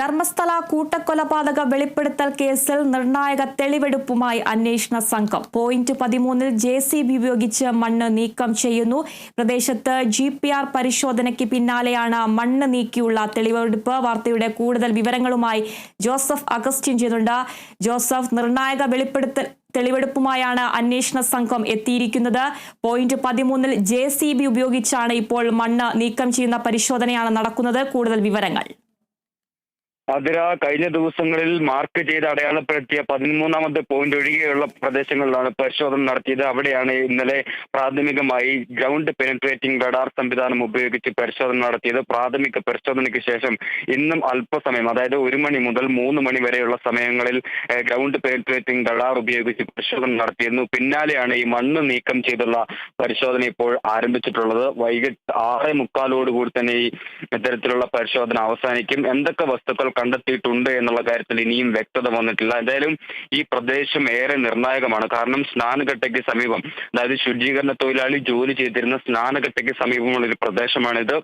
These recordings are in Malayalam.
ധർമ്മസ്ഥല കൂട്ടക്കൊലപാതക വെളിപ്പെടുത്തൽ കേസിൽ നിർണായക തെളിവെടുപ്പുമായി അന്വേഷണ സംഘം. പോയിന്റ് പതിമൂന്നിൽ ജെ സി ബി ഉപയോഗിച്ച് മണ്ണ് നീക്കം ചെയ്യുന്നു. പ്രദേശത്ത് ജി പി ആർ പരിശോധനയ്ക്ക് പിന്നാലെയാണ് മണ്ണ് നീക്കിയുള്ള തെളിവെടുപ്പ്. വാർത്തയുടെ കൂടുതൽ വിവരങ്ങളുമായി ജോസഫ് അഗസ്റ്റിൻ ചെയ്യുന്നുണ്ട്. ജോസഫ് നിർണായക വെളിപ്പെടുത്തൽ തെളിവെടുപ്പുമായാണ് അന്വേഷണ സംഘം എത്തിയിരിക്കുന്നത്. പോയിന്റ് പതിമൂന്നിൽ ജെ ഉപയോഗിച്ചാണ് ഇപ്പോൾ മണ്ണ് നീക്കം ചെയ്യുന്ന പരിശോധനയാണ് നടക്കുന്നത്. കൂടുതൽ വിവരങ്ങൾ. അതിര കഴിഞ്ഞ ദിവസങ്ങളിൽ മാർക്ക് ചെയ്ത് അടയാളപ്പെടുത്തിയ പതിമൂന്നാമത്തെ പോയിന്റ് ഒഴികെയുള്ള പ്രദേശങ്ങളിലാണ് പരിശോധന നടത്തിയത്. അവിടെയാണ് ഇന്നലെ പ്രാഥമികമായി ഗ്രൗണ്ട് പെനിട്രേറ്റിംഗ് റഡാർ സംവിധാനം ഉപയോഗിച്ച് പരിശോധന നടത്തിയത്. പ്രാഥമിക പരിശോധനയ്ക്ക് ശേഷം ഇന്നും അല്പസമയം അതായത് ഒരു മണി മുതൽ മൂന്ന് മണി വരെയുള്ള സമയങ്ങളിൽ ഗ്രൗണ്ട് പെനിട്രേറ്റിംഗ് റഡാർ ഉപയോഗിച്ച് പരിശോധന നടത്തിയിരുന്നു. പിന്നാലെയാണ് ഈ മണ്ണ് നീക്കം ചെയ്തുള്ള പരിശോധന ഇപ്പോൾ ആരംഭിച്ചിട്ടുള്ളത്. വൈകിട്ട് ആറ് മുക്കാലോടുകൂടി തന്നെ ഈ ഇത്തരത്തിലുള്ള പരിശോധന അവസാനിക്കും. എന്തൊക്കെ വസ്തുക്കൾ കണ്ടെത്തിയിട്ടുണ്ട് എന്നുള്ള കാര്യത്തിൽ ഇനിയും വ്യക്തത വന്നിട്ടില്ല. എന്തായാലും ഈ പ്രദേശം ഏറെ നിർണായകമാണ്. കാരണം സ്നാനഘട്ടയ്ക്ക് സമീപം അതായത് ശുചീകരണ തൊഴിലാളി ജോലി ചെയ്തിരുന്ന സ്നാനഘട്ടയ്ക്ക് സമീപമുള്ള ഒരു പ്രദേശമാണിത്.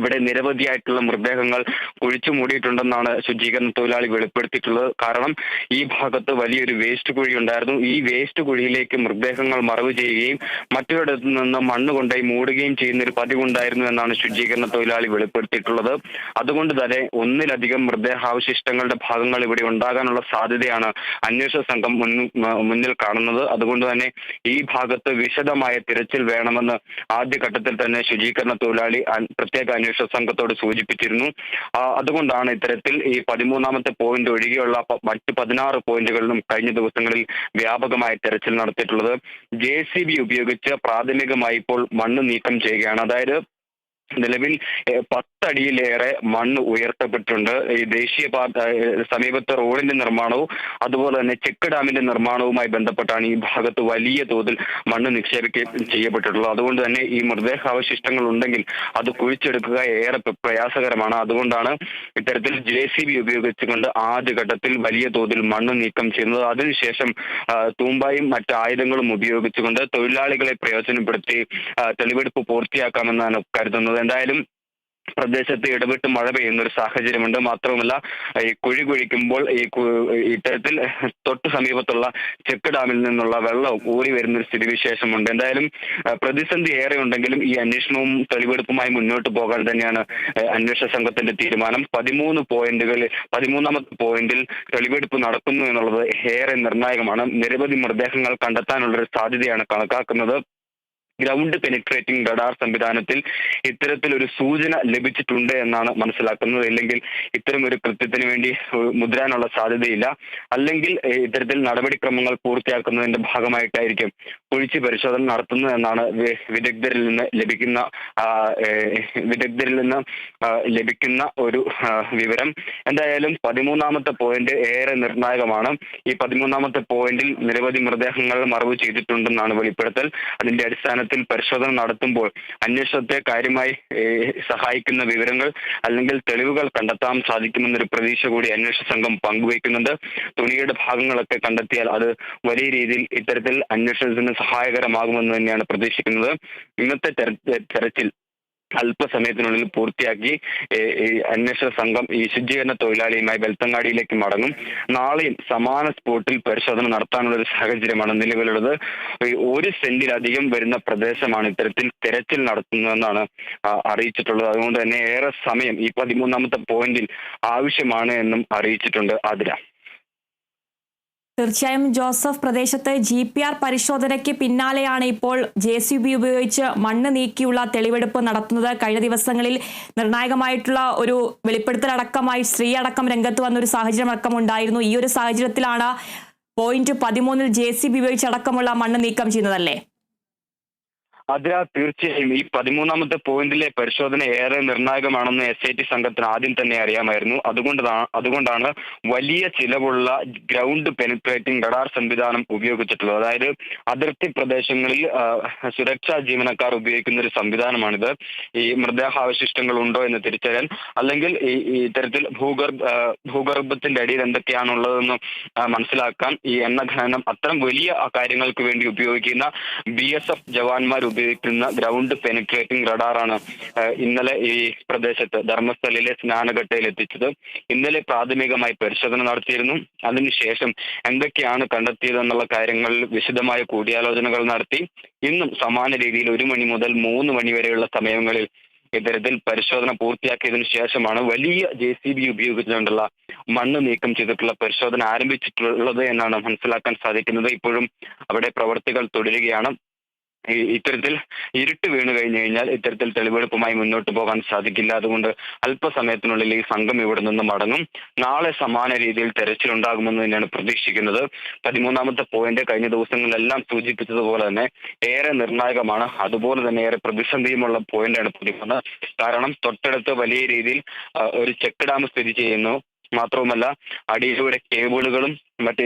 ഇവിടെ നിരവധിയായിട്ടുള്ള മൃതദേഹങ്ങൾ കുഴിച്ചു മൂടിയിട്ടുണ്ടെന്നാണ് ശുചീകരണ തൊഴിലാളി വെളിപ്പെടുത്തിയിട്ടുള്ളത്. കാരണം ഈ ഭാഗത്ത് വലിയൊരു വേസ്റ്റ് കുഴി ഉണ്ടായിരുന്നു. ഈ വേസ്റ്റ് കുഴിയിലേക്ക് മൃതദേഹങ്ങൾ മറവ് ചെയ്യുകയും മറ്റൊരിടത്തു നിന്ന് മണ്ണ് കൊണ്ടുപോയി മൂടുകയും ചെയ്യുന്ന ഒരു പതിവുണ്ടായിരുന്നു എന്നാണ് ശുചീകരണ തൊഴിലാളി വെളിപ്പെടുത്തിയിട്ടുള്ളത്. അതുകൊണ്ട് തന്നെ ഒന്നിലധികം മൃതദേഹാവശിഷ്ടങ്ങളുടെ ഭാഗങ്ങൾ ഇവിടെ ഉണ്ടാകാനുള്ള സാധ്യതയാണ് അന്വേഷണ സംഘം മുന്നിൽ കാണുന്നത്. അതുകൊണ്ട് തന്നെ ഈ ഭാഗത്ത് വിശദമായ തിരച്ചിൽ വേണമെന്ന് ആദ്യഘട്ടത്തിൽ തന്നെ ശുചീകരണ തൊഴിലാളി പ്രത്യേക അന്വേഷണ സംഘത്തോട് സൂചിപ്പിച്ചിരുന്നു. അതുകൊണ്ടാണ് ഇത്തരത്തിൽ ഈ പതിമൂന്നാമത്തെ പോയിന്റ് ഒഴികെയുള്ള മറ്റ് പതിനാറ് പോയിന്റുകളിലും കഴിഞ്ഞ ദിവസങ്ങളിൽ വ്യാപകമായ തെരച്ചിൽ നടത്തിയിട്ടുള്ളത്. ജെ ഉപയോഗിച്ച് പ്രാഥമികമായി ഇപ്പോൾ മണ്ണ് നീക്കം ചെയ്യുകയാണ്. അതായത് നിലവിൽ പത്തടിയിലേറെ മണ്ണ് ഉയർത്തപ്പെട്ടിട്ടുണ്ട്. ഈ ദേശീയപാത സമീപത്തെ റോഡിന്റെ നിർമ്മാണവും അതുപോലെ തന്നെ ചെക്ക് ഡാമിന്റെ നിർമ്മാണവുമായി ബന്ധപ്പെട്ടാണ് ഈ ഭാഗത്ത് വലിയ തോതിൽ മണ്ണ് നിക്ഷേപിക്കുകയും ചെയ്യപ്പെട്ടിട്ടുള്ളത്. അതുകൊണ്ട് തന്നെ ഈ മൃതദേഹാവശിഷ്ടങ്ങൾ ഉണ്ടെങ്കിൽ അത് കുഴിച്ചെടുക്കുക ഏറെ പ്രയാസകരമാണ്. അതുകൊണ്ടാണ് ഇത്തരത്തിൽ ജെ സി ബി ഉപയോഗിച്ചുകൊണ്ട് ആദ്യഘട്ടത്തിൽ വലിയ തോതിൽ മണ്ണ് നീക്കം ചെയ്യുന്നത്. അതിനുശേഷം തൂമ്പായും മറ്റ് ആയുധങ്ങളും ഉപയോഗിച്ചുകൊണ്ട് തൊഴിലാളികളെ പ്രയോജനപ്പെടുത്തി തെളിവെടുപ്പ് പൂർത്തിയാക്കാമെന്നാണ് കരുതുന്നത്. എന്തായാലും പ്രദേശത്ത് ഇടപെട്ട് മഴ പെയ്യുന്ന ഒരു സാഹചര്യമുണ്ട്. മാത്രവുമല്ല ഈ കുഴി കുഴിക്കുമ്പോൾ ഈ ഇത്തരത്തിൽ തൊട്ട് സമീപത്തുള്ള ചെക്ക് ഡാമിൽ നിന്നുള്ള വെള്ളം ഊറി വരുന്ന ഒരു സ്ഥിതിവിശേഷമുണ്ട്. എന്തായാലും പ്രതിസന്ധി ഏറെ ഉണ്ടെങ്കിലും ഈ അന്വേഷണവും തെളിവെടുപ്പുമായി മുന്നോട്ട് പോകാൻ തന്നെയാണ് അന്വേഷണ സംഘത്തിന്റെ തീരുമാനം. പതിമൂന്ന് പോയിന്റുകൾ പതിമൂന്നാമത്തെ പോയിന്റിൽ തെളിവെടുപ്പ് നടക്കുന്നു എന്നുള്ളത് ഏറെ നിർണായകമാണ്. നിരവധി മൃതദേഹങ്ങൾ കണ്ടെത്താനുള്ള ഒരു സാധ്യതയാണ് കണക്കാക്കുന്നത്. ഗ്രൗണ്ട് പെനിട്രേറ്റിംഗ് റഡാർ സംവിധാനത്തിൽ ഇത്തരത്തിലൊരു സൂചന ലഭിച്ചിട്ടുണ്ട് എന്നാണ് മനസ്സിലാക്കുന്നത്. അല്ലെങ്കിൽ ഇത്തരം ഒരു കൃത്യത്തിന് വേണ്ടി മുതിരാനുള്ള സാധ്യതയില്ല. അല്ലെങ്കിൽ ഇത്തരത്തിൽ നടപടിക്രമങ്ങൾ പൂർത്തിയാക്കുന്നതിന്റെ ഭാഗമായിട്ടായിരിക്കും കുഴിച്ച് പരിശോധന നടത്തുന്നു എന്നാണ് വിദഗ്ധരിൽ നിന്ന് ലഭിക്കുന്ന വിദഗ്ധരിൽ നിന്ന് ലഭിക്കുന്ന ഒരു വിവരം. എന്തായാലും പതിമൂന്നാമത്തെ പോയിന്റ് ഏറെ നിർണായകമാണ്. ഈ പതിമൂന്നാമത്തെ പോയിന്റിൽ നിരവധി മൃതദേഹങ്ങൾ മറവ് ചെയ്തിട്ടുണ്ടെന്നാണ് വെളിപ്പെടുത്തൽ. അതിന്റെ അടിസ്ഥാനത്തിൽ പരിശോധന നടത്തുമ്പോൾ അന്വേഷണത്തെ കാര്യമായി സഹായിക്കുന്ന വിവരങ്ങൾ അല്ലെങ്കിൽ തെളിവുകൾ കണ്ടെത്താൻ സാധിക്കുമെന്നൊരു പ്രതീക്ഷ കൂടി അന്വേഷണ സംഘം പങ്കുവയ്ക്കുന്നുണ്ട്. തുണിയുടെ ഭാഗങ്ങളൊക്കെ കണ്ടെത്തിയാൽ അത് വലിയ രീതിയിൽ ഇത്തരത്തിൽ അന്വേഷണത്തിന് സഹായകരമാകുമെന്ന് തന്നെയാണ് പ്രതീക്ഷിക്കുന്നത്. ഇന്നത്തെ തെര- തെരച്ചിൽ അല്പസമയത്തിനുള്ളിൽ പൂർത്തിയാക്കി അന്വേഷണ സംഘം ഈ ശുചീകരണ തൊഴിലാളിയുമായി ബെൽത്തങ്ങാടിയിലേക്ക് മടങ്ങും. നാളെയും സമാന സ്പോട്ടിൽ പരിശോധന നടത്താനുള്ള ഒരു സാഹചര്യമാണ് നിലവിലുള്ളത്. ഒരു സെന്റിലധികം വരുന്ന പ്രദേശമാണ് ഇത്തരത്തിൽ തെരച്ചിൽ നടത്തുന്നതെന്നാണ് അറിയിച്ചിട്ടുള്ളത്. അതുകൊണ്ട് തന്നെ ഏറെ സമയം ഈ പതിമൂന്നാമത്തെ പോയിന്റിൽ ആവശ്യമാണ് എന്നും അറിയിച്ചിട്ടുണ്ട് ആതിര. തീർച്ചയായും ജോസഫ് പ്രദേശത്ത് ജി പി ആർ പരിശോധനയ്ക്ക് പിന്നാലെയാണ് ഇപ്പോൾ ജെ സി ബി ഉപയോഗിച്ച് മണ്ണ് നീക്കിയുള്ള തെളിവെടുപ്പ് നടത്തുന്നത്. കഴിഞ്ഞ ദിവസങ്ങളിൽ നിർണായകമായിട്ടുള്ള ഒരു വെളിപ്പെടുത്തലടക്കമായി സ്ത്രീ അടക്കം രംഗത്ത് വന്ന ഒരു സാഹചര്യം അടക്കം ഉണ്ടായിരുന്നു. ഈ ഒരു സാഹചര്യത്തിലാണ് പോയിന്റ് പതിമൂന്നിൽ ജെ സി ബി ഉപയോഗിച്ച് അടക്കമുള്ള മണ്ണ് നീക്കം ചെയ്യുന്നതല്ലേ? അതിര തീർച്ചയായും ഈ പതിമൂന്നാമത്തെ പോയിന്റിലെ പരിശോധന ഏറെ നിർണായകമാണെന്ന് എസ് ഐ ടി സംഘത്തിന് ആദ്യം തന്നെ അറിയാമായിരുന്നു. അതുകൊണ്ടാണ് അതുകൊണ്ടാണ് വലിയ ചിലവുള്ള ഗ്രൗണ്ട് പെനിട്രേറ്റിംഗ് റഡാർ സംവിധാനം ഉപയോഗിച്ചിട്ടുള്ളത്. അതായത് അതിർത്തി പ്രദേശങ്ങളിൽ സുരക്ഷാ ജീവനക്കാർ ഉപയോഗിക്കുന്ന ഒരു സംവിധാനമാണിത്. ഈ മൃതദേഹാവശിഷ്ടങ്ങൾ ഉണ്ടോ എന്ന് തിരിച്ചറിയാൻ അല്ലെങ്കിൽ ഈ ഇത്തരത്തിൽ ഭൂഗർഭ ഭൂഗർഭത്തിന്റെ അടിയിൽ എന്തൊക്കെയാണുള്ളതെന്ന് മനസ്സിലാക്കാൻ ഈ എണ്ണ ഖനനം അത്തരം വലിയ കാര്യങ്ങൾക്ക് വേണ്ടി ഉപയോഗിക്കുന്ന ബി എസ് എഫ് ജവാന്മാർ ഉപയോഗിക്കുന്ന ഗ്രൗണ്ട് പെനിട്രേറ്റിംഗ് റഡാറാണ് ഇന്നലെ ഈ പ്രദേശത്ത് ധർമ്മസ്ഥലിലെ സ്നാനഘട്ടയിൽ എത്തിച്ചത്. ഇന്നലെ പ്രാഥമികമായി പരിശോധന നടത്തിയിരുന്നു. അതിനുശേഷം എന്തൊക്കെയാണ് കണ്ടെത്തിയതെന്നുള്ള കാര്യങ്ങൾ വിശദമായ കൂടിയാലോചനകൾ നടത്തി. ഇന്നും സമാന രീതിയിൽ ഒരു മണി മുതൽ മൂന്ന് മണി വരെയുള്ള സമയങ്ങളിൽ ഇത്തരത്തിൽ പരിശോധന പൂർത്തിയാക്കിയതിനു ശേഷമാണ് വലിയ ജെ സി ബി ഉപയോഗിച്ചുകൊണ്ടുള്ള മണ്ണ് നീക്കം ചെയ്തിട്ടുള്ള പരിശോധന ആരംഭിച്ചിട്ടുള്ളത് എന്നാണ് മനസ്സിലാക്കാൻ സാധിക്കുന്നത്. ഇപ്പോഴും അവിടെ പ്രവർത്തികൾ തുടരുകയാണ്. ഇത്തരത്തിൽ ഇരുട്ട് വീണു കഴിഞ്ഞു കഴിഞ്ഞാൽ ഇത്തരത്തിൽ തെളിവെടുപ്പുമായി മുന്നോട്ട് പോകാൻ സാധിക്കില്ല. അതുകൊണ്ട് അല്പസമയത്തിനുള്ളിൽ ഈ സംഘം ഇവിടെ നിന്ന് മടങ്ങും. നാളെ സമാന രീതിയിൽ തെരച്ചിലുണ്ടാകുമെന്ന് തന്നെയാണ് പ്രതീക്ഷിക്കുന്നത്. പതിമൂന്നാമത്തെ പോയിന്റ് കഴിഞ്ഞ ദിവസങ്ങളിലെല്ലാം സൂചിപ്പിച്ചതുപോലെ തന്നെ ഏറെ നിർണായകമാണ്. അതുപോലെ തന്നെ ഏറെ പ്രതിസന്ധിയുമുള്ള പോയിന്റാണ് പതിമൂന്ന്. കാരണം തൊട്ടടുത്ത് വലിയ രീതിയിൽ ഒരു ചെക്ക് ഡാം സ്ഥിതി ചെയ്യുന്നു. മാത്രവുമല്ല അടിയിലൂടെ കേബിളുകളും മറ്റ്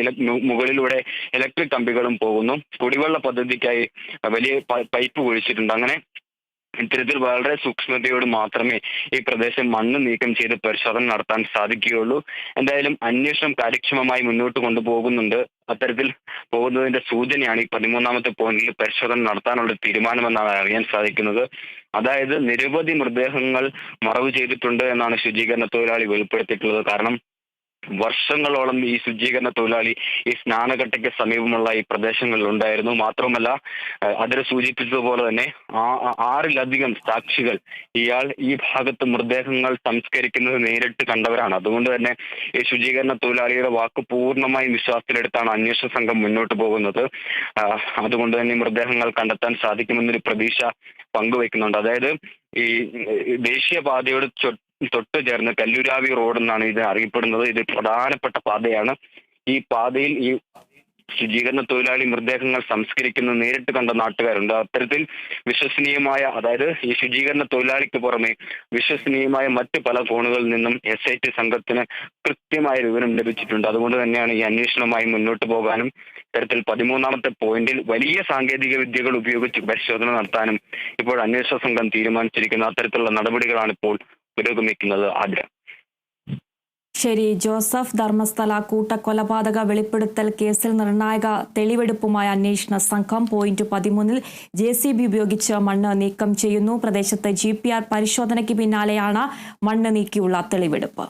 മുകളിലൂടെ ഇലക്ട്രിക് കമ്പികളും പോകുന്നു. കുടിവെള്ള പദ്ധതിക്കായി വലിയ പൈപ്പ് കുഴിച്ചിട്ടുണ്ട്. അങ്ങനെ ഇത്തരത്തിൽ വളരെ സൂക്ഷ്മതയോട് മാത്രമേ ഈ പ്രദേശം മണ്ണ് നീക്കം ചെയ്ത് പരിശോധന നടത്താൻ സാധിക്കുകയുള്ളൂ. എന്തായാലും അന്വേഷണം കാര്യക്ഷമമായി മുന്നോട്ട് കൊണ്ടുപോകുന്നുണ്ട്. അത്തരത്തിൽ പോകുന്നതിന്റെ സൂചനയാണ് ഈ പതിമൂന്നാമത്തെ പോയിന്റിൽ പരിശോധന നടത്താനുള്ള തീരുമാനമെന്നാണ് അറിയാൻ സാധിക്കുന്നത്. അതായത് നിരവധി മൃതദേഹങ്ങൾ മറവ് ചെയ്തിട്ടുണ്ട് എന്നാണ് ശുചീകരണ തൊഴിലാളി വെളിപ്പെടുത്തിയിട്ടുള്ളത്. കാരണം വർഷങ്ങളോളം ഈ ശുചീകരണ തൊഴിലാളി ഈ സ്നാനഘട്ടയ്ക്ക് സമീപമുള്ള ഈ പ്രദേശങ്ങളിൽ ഉണ്ടായിരുന്നു. മാത്രമല്ല അതിൽ സൂചിപ്പിച്ചതുപോലെ തന്നെ ആറിലധികം സാക്ഷികൾ ഇയാൾ ഈ ഭാഗത്ത് മൃതദേഹങ്ങൾ സംസ്കരിക്കുന്നത് നേരിട്ട് കണ്ടവരാണ്. അതുകൊണ്ട് തന്നെ ഈ ശുചീകരണ തൊഴിലാളിയുടെ വാക്ക് പൂർണമായും വിശ്വാസത്തിലെടുത്താണ് അന്വേഷണ സംഘം മുന്നോട്ട് പോകുന്നത്. അതുകൊണ്ട് തന്നെ മൃതദേഹങ്ങൾ കണ്ടെത്താൻ സാധിക്കുമെന്നൊരു പ്രതീക്ഷ പങ്കുവെക്കുന്നുണ്ട് അതായത് ഈ ദേശീയപാതയോട് തൊട്ട് ചേർന്ന് കല്ലുരാവി റോഡ് എന്നാണ് ഇത് അറിയപ്പെടുന്നത്. ഇത് പ്രധാനപ്പെട്ട പാതയാണ്. ഈ പാതയിൽ ഈ ശുചീകരണ തൊഴിലാളി മൃതദേഹങ്ങൾ സംസ്കരിക്കുന്നത് നേരിട്ട് കണ്ട നാട്ടുകാരുണ്ട്. അത്തരത്തിൽ വിശ്വസനീയമായ അതായത് ഈ ശുചീകരണ തൊഴിലാളിക്ക് പുറമെ വിശ്വസനീയമായ മറ്റ് പല കോണുകളിൽ നിന്നും എസ് ഐ ടി സംഘത്തിന് കൃത്യമായ വിവരം ലഭിച്ചിട്ടുണ്ട്. അതുകൊണ്ട് തന്നെയാണ് ഈ അന്വേഷണവുമായി മുന്നോട്ട് പോകാനും ഇത്തരത്തിൽ പതിമൂന്നാമത്തെ പോയിന്റിൽ വലിയ സാങ്കേതിക വിദ്യകൾ ഉപയോഗിച്ച് പരിശോധന നടത്താനും ഇപ്പോൾ അന്വേഷണ സംഘം തീരുമാനിച്ചിരിക്കുന്ന. അത്തരത്തിലുള്ള നടപടികളാണ് ഇപ്പോൾ പുരോഗമിക്കുന്നത് ആദ്യ. ശരി ജോസഫ് ധർമ്മസ്ഥല കൂട്ടക്കൊലപാതക വെളിപ്പെടുത്തൽ കേസിൽ നിർണായക തെളിവെടുപ്പുമായ അന്വേഷണ സംഘം പോയിന്റ് പതിമൂന്നിൽ ജെ സി ബി ഉപയോഗിച്ച് മണ്ണ് നീക്കം ചെയ്യുന്നു. പ്രദേശത്ത് ജി പി ആർ പരിശോധനയ്ക്ക് പിന്നാലെയാണ് മണ്ണ് നീക്കിയുള്ള തെളിവെടുപ്പ്.